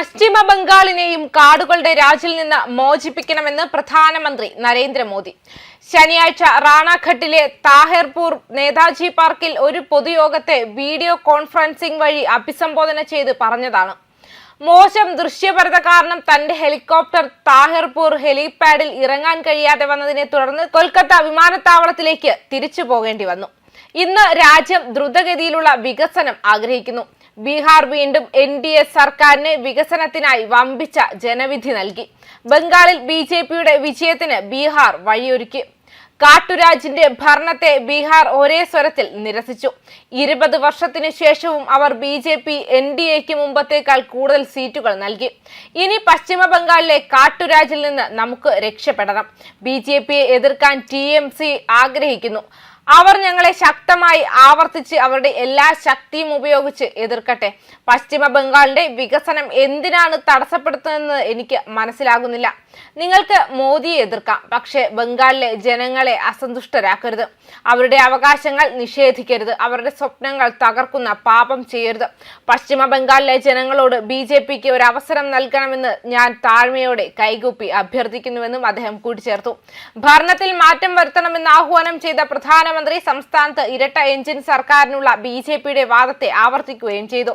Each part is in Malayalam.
പശ്ചിമ ബംഗാളിനെയും കാടുകളുടെ രാജിൽ നിന്ന് മോചിപ്പിക്കണമെന്ന് പ്രധാനമന്ത്രി നരേന്ദ്രമോദി. ശനിയാഴ്ച റാണാഘട്ടിലെ താഹിർപൂർ നേതാജി പാർക്കിൽ ഒരു പൊതുയോഗത്തെ വീഡിയോ കോൺഫറൻസിംഗ് വഴി അഭിസംബോധന ചെയ്ത് പറഞ്ഞതാണ്. മോശം ദൃശ്യപരത കാരണം തന്റെ ഹെലികോപ്റ്റർ താഹിർപൂർ ഹെലിപാഡിൽ ഇറങ്ങാൻ കഴിയാതെ വന്നതിനെ തുടർന്ന് കൊൽക്കത്ത വിമാനത്താവളത്തിലേക്ക് തിരിച്ചു പോകേണ്ടി വന്നു. ഇന്ന് രാജ്യം ദ്രുതഗതിയിലുള്ള വികസനം ആഗ്രഹിക്കുന്നു. ബീഹാർ വീണ്ടും എൻ ഡി എ സർക്കാരിന് വികസനത്തിനായി വമ്പിച്ച ജനവിധി നൽകി. ബംഗാളിൽ ബി ജെ പിയുടെ വിജയത്തിന് ബീഹാർ വഴിയൊരുക്കി. കാട്ടുരാജിന്റെ ഭരണത്തെ ബീഹാർ ഒരേ സ്വരത്തിൽ നിരസിച്ചു. ഇരുപത് വർഷത്തിനു ശേഷവും അവർ B J P N D എക്ക് മുമ്പത്തേക്കാൾ കൂടുതൽ സീറ്റുകൾ നൽകി. ഇനി പശ്ചിമ ബംഗാളിലെ കാട്ടുരാജിൽ നിന്ന് നമുക്ക് രക്ഷപ്പെടണം. ബി ജെ പിയെ എതിർക്കാൻ ടി എം സി ആഗ്രഹിക്കുന്നു. അവർ ഞങ്ങളെ ശക്തമായി ആവർത്തിച്ച് അവരുടെ എല്ലാ ശക്തിയും ഉപയോഗിച്ച് എതിർക്കട്ടെ. പശ്ചിമ ബംഗാളിന്റെ വികസനം എന്തിനാണ് തടസ്സപ്പെടുത്തുന്നതെന്ന് എനിക്ക് മനസ്സിലാകുന്നില്ല. നിങ്ങൾക്ക് മോദിയെ എതിർക്കാം പക്ഷേ ബംഗാളിലെ ജനങ്ങളെ അസന്തുഷ്ടരാക്കരുത്. അവരുടെ അവകാശങ്ങൾ നിഷേധിക്കരുത്. അവരുടെ സ്വപ്നങ്ങൾ തകർക്കുന്ന പാപം ചെയ്യരുത്. പശ്ചിമ ബംഗാളിലെ ജനങ്ങളോട് ബി ജെ പിക്ക് ഒരു അവസരം നൽകണമെന്ന് ഞാൻ താഴ്മയോടെ കൈകൂപ്പി അഭ്യർത്ഥിക്കുന്നുവെന്നും അദ്ദേഹം കൂട്ടിച്ചേർത്തു. ഭരണത്തിൽ മാറ്റം വരുത്തണമെന്ന് ആഹ്വാനം ചെയ്ത പ്രധാനമന്ത്രി സംസ്ഥാനത്ത് ഇരട്ട എഞ്ചിൻ സർക്കാരിനുള്ള ബി ജെ പിയുടെ വാദത്തെ ആവർത്തിക്കുകയും ചെയ്തു.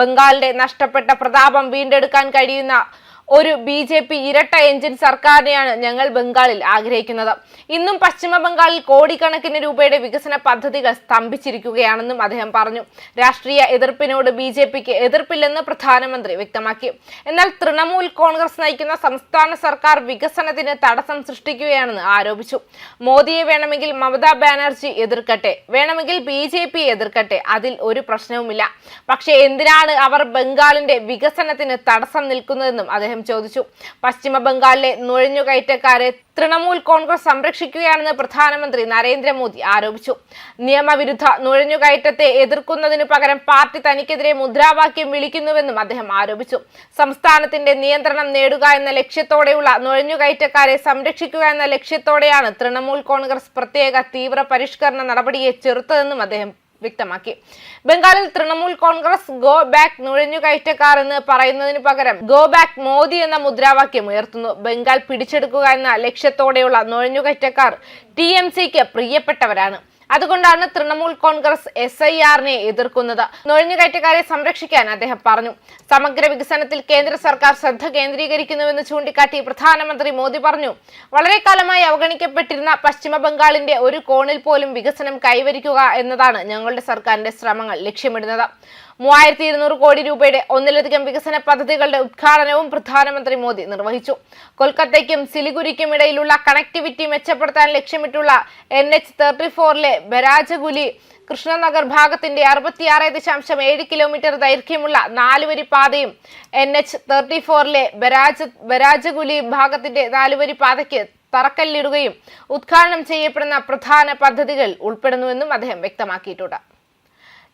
ബംഗാളിന്റെ നഷ്ടപ്പെട്ട പ്രതാപം വീണ്ടെടുക്കാൻ കഴിയുന്ന ഒരു ബി ജെ പി ഇരട്ട എഞ്ചിൻ സർക്കാരിനെയാണ് ഞങ്ങൾ ബംഗാളിൽ ആഗ്രഹിക്കുന്നത്. ഇന്നും പശ്ചിമ ബംഗാളിൽ കോടിക്കണക്കിന് രൂപയുടെ വികസന പദ്ധതികൾ സ്തംഭിച്ചിരിക്കുകയാണെന്നും അദ്ദേഹം പറഞ്ഞു. രാഷ്ട്രീയ എതിർപ്പിനോട് ബി ജെ പിക്ക് എതിർപ്പില്ലെന്ന് പ്രധാനമന്ത്രി വ്യക്തമാക്കി. എന്നാൽ തൃണമൂൽ കോൺഗ്രസ് നയിക്കുന്ന സംസ്ഥാന സർക്കാർ വികസനത്തിന് തടസ്സം സൃഷ്ടിക്കുകയാണെന്ന് ആരോപിച്ചു. മോദിയെ വേണമെങ്കിൽ മമതാ ബാനർജി എതിർക്കട്ടെ വേണമെങ്കിൽ ബി ജെ പി എതിർക്കട്ടെ അതിൽ ഒരു പ്രശ്നവുമില്ല. പക്ഷേ എന്തിനാണ് അവർ ബംഗാളിന്റെ വികസനത്തിന് തടസ്സം നിൽക്കുന്നതെന്നും അദ്ദേഹം ചോദിച്ചു. പശ്ചിമ ബംഗാളിലെ നുഴഞ്ഞുകയറ്റക്കാരെ തൃണമൂൽ കോൺഗ്രസ് സംരക്ഷിക്കുകയാണെന്ന് പ്രധാനമന്ത്രി നരേന്ദ്രമോദി ആരോപിച്ചു. നിയമവിരുദ്ധ നുഴഞ്ഞുകയറ്റത്തെ എതിർക്കുന്നതിനു പകരം പാർട്ടി തനിക്കെതിരെ മുദ്രാവാക്യം വിളിക്കുന്നുവെന്നും അദ്ദേഹം ആരോപിച്ചു. സംസ്ഥാനത്തിന്റെ നിയന്ത്രണം നേടുക എന്ന ലക്ഷ്യത്തോടെയുള്ള നുഴഞ്ഞുകയറ്റക്കാരെ സംരക്ഷിക്കുക എന്ന ലക്ഷ്യത്തോടെയാണ് തൃണമൂൽ കോൺഗ്രസ് പ്രത്യേക തീവ്ര പരിഷ്കരണ നടപടിയെ ചെറുത്തതെന്നും അദ്ദേഹം വ്യക്തമാക്കി. ബംഗാളിൽ തൃണമൂൽ കോൺഗ്രസ് ഗോ ബാക്ക് നുഴഞ്ഞുകയറ്റക്കാർ എന്ന് പറയുന്നതിന് പകരം ഗോ ബാക്ക് മോദി എന്ന മുദ്രാവാക്യം ഉയർത്തുന്നു. ബംഗാൾ പിടിച്ചെടുക്കുക എന്ന ലക്ഷ്യത്തോടെയുള്ള നുഴഞ്ഞുകയറ്റക്കാർ ടി എം സിക്ക് പ്രിയപ്പെട്ടവരാണ്. അതുകൊണ്ടാണ് തൃണമൂൽ കോൺഗ്രസ് എസ് ഐ ആറിനെ എതിർക്കുന്നത്. നുഴഞ്ഞുകയറ്റക്കാരെ സംരക്ഷിക്കാൻ അദ്ദേഹം പറഞ്ഞു. സമഗ്ര വികസനത്തിൽ കേന്ദ്ര സർക്കാർ ശ്രദ്ധ കേന്ദ്രീകരിക്കുന്നുവെന്ന് ചൂണ്ടിക്കാട്ടി പ്രധാനമന്ത്രി മോദി പറഞ്ഞു. വളരെ കാലമായി അവഗണിക്കപ്പെട്ടിരുന്ന പശ്ചിമ ബംഗാളിന്റെ ഒരു കോണിൽ പോലും വികസനം കൈവരിക്കുക എന്നതാണ് ഞങ്ങളുടെ സർക്കാരിന്റെ ശ്രമങ്ങൾ ലക്ഷ്യമിടുന്നത്. മൂവായിരത്തി ഇരുന്നൂറ് കോടി രൂപയുടെ ഒന്നിലധികം വികസന പദ്ധതികളുടെ ഉദ്ഘാടനവും പ്രധാനമന്ത്രി മോദി നിർവഹിച്ചു. കൊൽക്കത്തയ്ക്കും സിലിഗുരിക്കും ഇടയിലുള്ള കണക്ടിവിറ്റി മെച്ചപ്പെടുത്താൻ ലക്ഷ്യമിട്ടുള്ള എൻ എച്ച് തേർട്ടി ഫോറിലെ ബരാജഗുലി കൃഷ്ണനഗർ ഭാഗത്തിന്റെ അറുപത്തിയാറ് ദശാംശം ഏഴ് കിലോമീറ്റർ ദൈർഘ്യമുള്ള നാലുവരി പാതയും എൻ എച്ച് തേർട്ടി ഫോറിലെ ബരാജ ബരാജഗുലി ഭാഗത്തിന്റെ നാലുവരി പാതയ്ക്ക് തറക്കല്ലിടുകയും ഉദ്ഘാടനം ചെയ്യപ്പെടുന്ന പ്രധാന പദ്ധതികൾ ഉൾപ്പെടുന്നുവെന്നും അദ്ദേഹം വ്യക്തമാക്കിയിട്ടുണ്ട്.